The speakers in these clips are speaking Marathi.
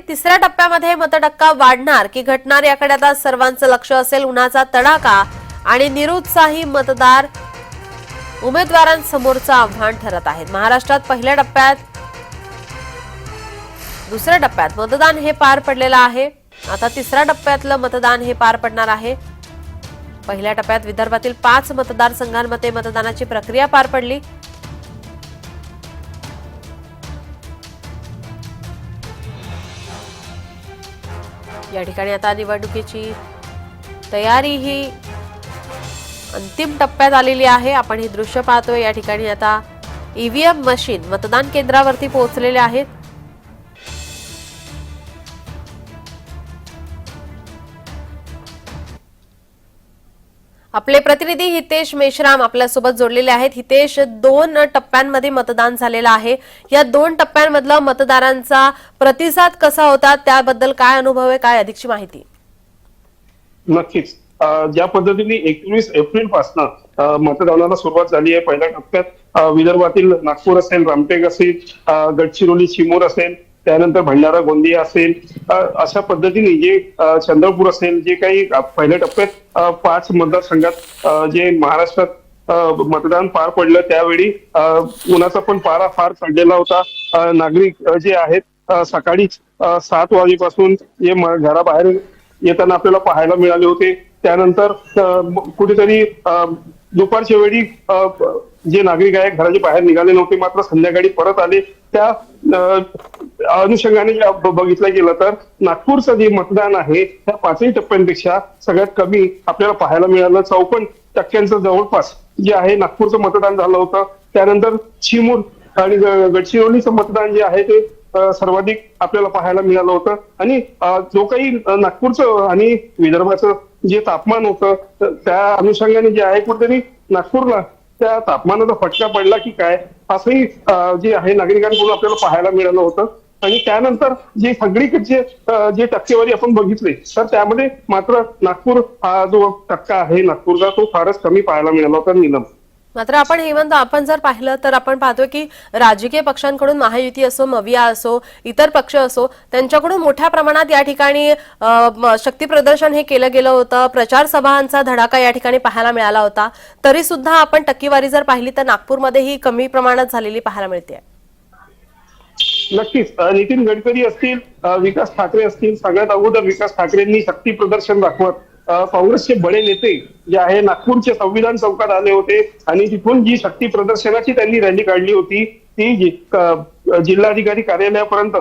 तिसऱ्या टप्प्यामध्ये मतटक्का वाढणार की घटणार याकडे आता सर्वांचं लक्ष असेल. उन्हाचा तडाखा आणि निरुत्साही मतदार उमेदवारांसमोरचं आव्हान ठरत आहेत. महाराष्ट्रात पहिल्या टप्प्यात दुसऱ्या टप्प्यात मतदान हे पार पडलेलं आहे. आता तिसऱ्या टप्प्यातलं मतदान हे पार पडणार आहे. पहिल्या टप्प्यात विदर्भातील पाच मतदारसंघांमध्ये मतदानाची प्रक्रिया पार पडली. या ठिकाणी आता निवडणुकीची तयारी ही अंतिम टप्प्यात आलेली आहे. आपण ही दृश्य पाहतोय. या ठिकाणी आता ईव्हीएम मशीन मतदान केंद्रावरती पोहोचलेले आहेत. आपले प्रतिनिधी हितेश मेश्राम आपल्यासोबत जोडलेले आहेत. हितेश दोन टप्प्यांमध्ये मतदान झालेलं आहे. या दोन टप्प्यांमधला मतदारांचा प्रतिसाद कसा होता? त्याबद्दल काय अनुभव आहे? काय अधिकची माहिती? नक्कीच. ज्या पद्धतीने एकवीस एप्रिलपासून मतदानाला सुरुवात झाली आहे पहिल्या टप्प्यात विदर्भातील नागपूर असेल रामटेक असेल गडचिरोली चिमूर असेल त्यानंतर भंडारा गोंदिया असेल अशा पद्धतीने जे चंद्रपूर असेल जे काही पहिल्या टप्प्यात पाच मतदारसंघात जे महाराष्ट्रात मतदान पार पडलं त्यावेळी उन्हाचा पण पारा फार चढलेला होता. नागरिक जे आहेत सकाळीच सात वाजेपासून जे घराबाहेर येताना आपल्याला पाहायला मिळाले होते. त्यानंतर कुठेतरी दुपारच्या वेळी जे नागरिक आहे घराच्या बाहेर निघाले नव्हते मात्र संध्याकाळी परत आले. त्या अनुषंगाने बघितलं गेलं तर नागपूरचं जे मतदान आहे त्या पाचही टप्प्यांपेक्षा सगळ्यात कमी आपल्याला पाहायला मिळालं. चौपन्न टक्क्यांचं जवळपास जे आहे नागपूरचं मतदान झालं होतं. त्यानंतर चिमूर आणि गडचिरोलीचं मतदान जे आहे ते सर्वाधिक आपल्याला पाहायला मिळालं होतं. आणि जो काही नागपूरचं आणि विदर्भाचं जे तापमान होतं त्या अनुषंगाने जे आहे कुठेतरी नागपूरला त्या तापमानाचा फटका पडला की काय? असंही जे आहे नागरिकांकडून आपल्याला पाहायला मिळालं होतं. आणि त्यानंतर जे सगळीकडचे जे टक्केवारी आपण बघितली तर त्यामध्ये मात्र नागपूर हा जो टक्का आहे नागपूरचा तो फारच कमी पाहायला मिळाला होता नीलम. मात्र आपण हेमंत आपण जर पाहिलं तर आपण पाहतोय की राजकीय पक्षांकडून महायुती असो मविया असो इतर पक्ष असो त्यांच्याकडून मोठ्या प्रमाणात या ठिकाणी शक्ती प्रदर्शन हे केलं गेलं होतं. प्रचार सभांचा धडाका या ठिकाणी पाहायला मिळाला होता. तरी सुद्धा आपण टक्केवारी जर पाहिली तर नागपूरमध्ये ही कमी प्रमाणात झालेली पाहायला मिळते. नक्कीच. नितीन गडकरी असतील विकास ठाकरे असतील सगळ्यात अगोदर विकास ठाकरेंनी शक्ती प्रदर्शन दाखवत काँग्रेसचे बडे नेते जे आहे नागपूरचे संविधान चौकात आले होते आणि तिथून जी शक्ती प्रदर्शनाची त्यांनी रॅली काढली होती ती जिल्हाधिकारी कार्यालयापर्यंत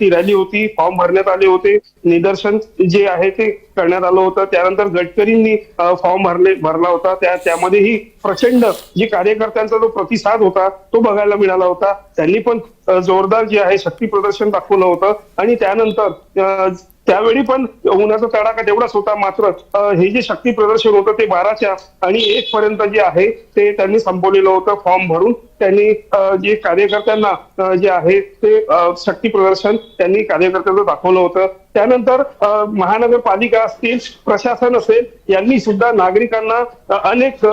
ती रॅली होती फॉर्म भरण्यात आले होते निदर्शन जे आहे ते करण्यात आलं होतं त्यानंतर गडकरींनी फॉर्म भरले भरला होता त्या त्यामध्येही प्रचंड जे कार्यकर्त्यांचा जो प्रतिसाद होता तो बघायला मिळाला होता. त्यांनी पण जोरदार जे आहे शक्ती प्रदर्शन दाखवलं होतं आणि त्यानंतर त्यावेळी पण उन्हाचा तडाखा तेवढाच होता. मात्र हे जे शक्ती प्रदर्शन होतं ते बाराच्या आणि एक पर्यंत जे आहे ते त्यांनी संपवलेलं होतं. फॉर्म भरून त्यांनी जे कार्यकर्त्यांना जे आहे ते शक्ती प्रदर्शन त्यांनी कार्यकर्त्यांचं दाखवलं होतं. त्यानंतर महानगरपालिका असतील प्रशासन असेल यांनी सुद्धा नागरिकांना अनेक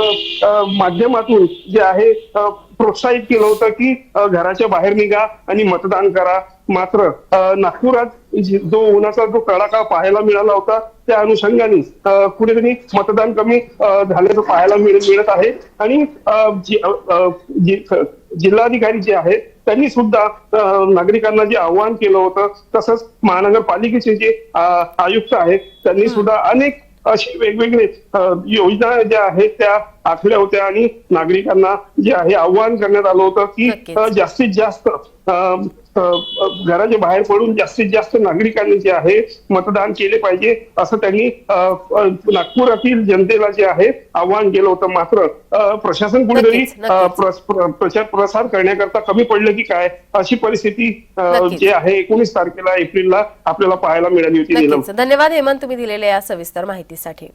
माध्यमातून जे आहे प्रोत्साहित केलं होतं की घराच्या बाहेर निघा आणि मतदान करा. मात्र नागपुरात जी- उन्हाचा जो कडाका पाहायला मिळाला होता त्या अनुषंगाने कुठेतरी मतदान कमी झाल्याचं पाहायला मिळ- मिळत आहे. आणि जिल्हाधिकारी जे आहेत त्यांनी सुद्धा नागरिकांना जे आवाहन केलं होतं तसंच महानगरपालिकेचे जे आयुक्त आहेत त्यांनी सुद्धा अनेक असे वेगवेगळे योजना ज्या आहेत त्या आखल्या होत्या आणि नागरिकांना जे आहे आव्हान करण्यात आलं होतं की जास्तीत जास्त घराच्या बाहेर पडून जास्तीत जास्त नागरिकांनी जे आहे मतदान केले पाहिजे असं त्यांनी नागपुरातील जनतेला जे आहे आव्हान केलं होतं मात्र प्रशासन कुठेतरी प्रचार प्रसार करण्याकरता कमी पडलं की काय अशी परिस्थिती. जे आहे एकोणीस तारखेला एप्रिलला आपल्याला पाहायला मिळाली होती धन्यवाद हेमंत तुम्ही दिलेल्या या सविस्तर माहितीसाठी.